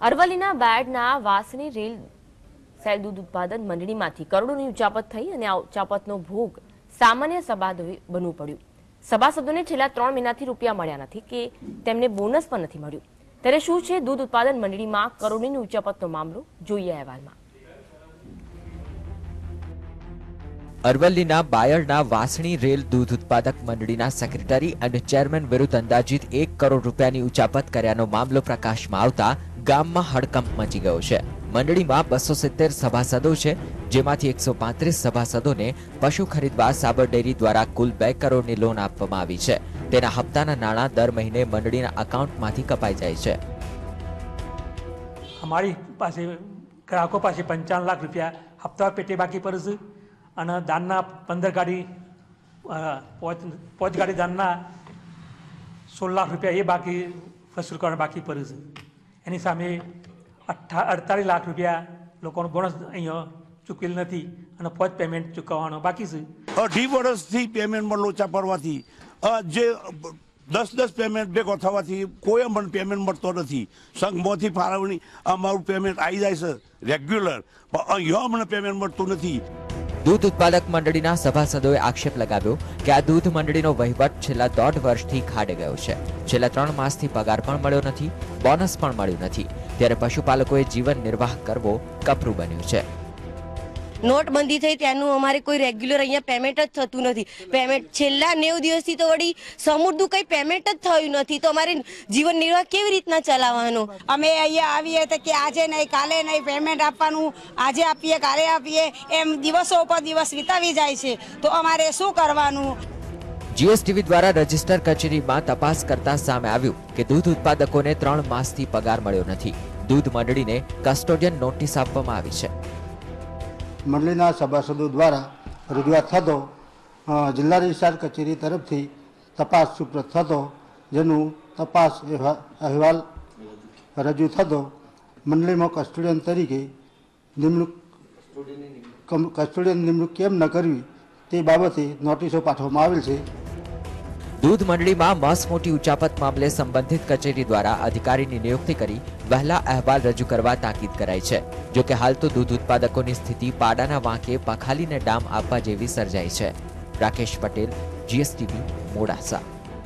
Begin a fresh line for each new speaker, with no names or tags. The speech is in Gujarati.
અરવલ્લીના બેડના વાસણી રેલ સેલ દૂધ ઉત્પાદન મંડળીમાંથી કરોડોની ઉચાપત થઈ અને આ ઉચાપતનો ભોગ સામાન્ય સભાસદોએ બનવું પડ્યું. સભાસદોને છેલ્લા ત્રણ મહિનાથી રૂપિયા મળ્યા નથી કે તેમને બોનસ પણ નથી મળ્યું. ત્યારે શું છે દૂધ ઉત્પાદન મંડળીમાં કરોડોની ઉચાપતનો મામલો? જોઈએ અહેવાલમાં.
અરવલ્લીના બાયડના વાસણી રેલ દૂધ ઉત્પાદક મંડળીના સેક્રેટરી અને ચેરમેન વિરુદ્ધ અંદાજિત એક કરોડ રૂપિયાની ઉચાપત કર્યાનો મામલો પ્રકાશમાં આવતા ગામમાં હડકંપ મચી ગયો છે. મંડળીમાં બસો સિત્તેર સભાસદો છે, જેમાંથી એકસો પાંત્રીસ સભાસદોને પશુ ખરીદવા સાબર ડેરી દ્વારા કુલ બે કરોડની લોન આપવામાં આવી છે. તેના હપ્તાના નાણાં દર મહિને મંડળીના એકાઉન્ટમાંથી કપાઈ જાય છે.
અમારી પાસે, ગ્રાહકો પાસે પંચાવન લાખ રૂપિયા હપ્તા પેટે બાકી પર છે અને દાનના પંદર ગાડી પોચ ગાડી દાનના સોળ લાખ રૂપિયા એ બાકી વસૂલ કરવા બાકી પર છે. એની સામે અઠ્ઠા અડતાલીસ લાખ રૂપિયા લોકોનો બોનસ અહીંયા ચૂકવેલ નથી અને પોચ પેમેન્ટ ચૂકવવાનો બાકી છે.
અઢી વર્ષથી પેમેન્ટમાં લોચા પડવાથી જે દસ દસ પેમેન્ટ ભેગો થવાથી કોઈ પણ પેમેન્ટ મળતો નથી. સંઘમાંથી ફાળવણી, અમારું પેમેન્ટ આવી જાય છે રેગ્યુલર પણ અહીંયા અમને પેમેન્ટ મળતું નથી.
દૂધ ઉત્પાદક મંડળીના સભાસદોએ આક્ષેપ લગાવ્યો કે આ દૂધ મંડળીનો વહીવટ છેલ્લા દોઢ વર્ષથી ખાડે ગયો છે. છેલ્લા ત્રણ માસથી પગાર પણ મળ્યો નથી, બોનસ પણ મળ્યું નથી. ત્યારે પશુપાલકોએ જીવન નિર્વાહ કરવો કપરું બન્યું છે.
નોટબંધી થઈ ત્યાંનું અમારે કોઈ રેગ્યુલર અહીંયા પેમેન્ટ જ થતું નથી. પેમેન્ટ છેલ્લા નેવું દિવસથી તો વળી સમૃદ્ધું કંઈ પેમેન્ટ જ થયું નથી. તો અમારે જીવન નિર્વાહ કેવી રીતના ચલાવવાનો?
અમે અહીંયા આવીએ તો કે આજે નહીં કાલે નહીં પેમેન્ટ આપવાનું આજે આપીએ કાલે આપીએ એમ દિવસો ઉપર દિવસ વિતાવી જાય છે. તો અમારે શું કરવાનું?
જીએસટીવી દ્વારા રજિસ્ટર કચેરીમાં તપાસ કરતા સામે આવ્યું કે દૂધ ઉત્પાદકોને ત્રણ માસથી પગાર મળ્યો નથી. દૂધ મંડળીને કસ્ટોડિયન નોટિસ આપવામાં આવી છે.
મંડળીના સભાસદો દ્વારા રજૂઆત થતો જિલ્લા રજિસ્ટ્રાર કચેરી તરફથી તપાસ સુપ્રત થતો, જેનું તપાસ અહેવાલ રજૂ થતો, મંડળીમાં કસ્ટોડિયન તરીકે નિમણૂક કસ્ટોડિયન નિમણૂક કેમ ન કરવી તે બાબતે નોટિસો પાઠવવામાં આવેલ છે.
દૂધ મંડળીમાં મસ મોટી ઉચાપત મામલે સંબંધિત કચેરી દ્વારા અધિકારીની નિયુક્તિ કરી વહેલા અહેવાલ રજૂ કરવા તાકીદ કરાઈ છે. જો કે હાલ તો દૂધ ઉત્પાદકોની સ્થિતિ પાડાના વાંકે પખાલીને ડામ આપવા જેવી સર્જાઈ છે. રાકેશ પટેલ, જીએસટીવી, મોડાસા.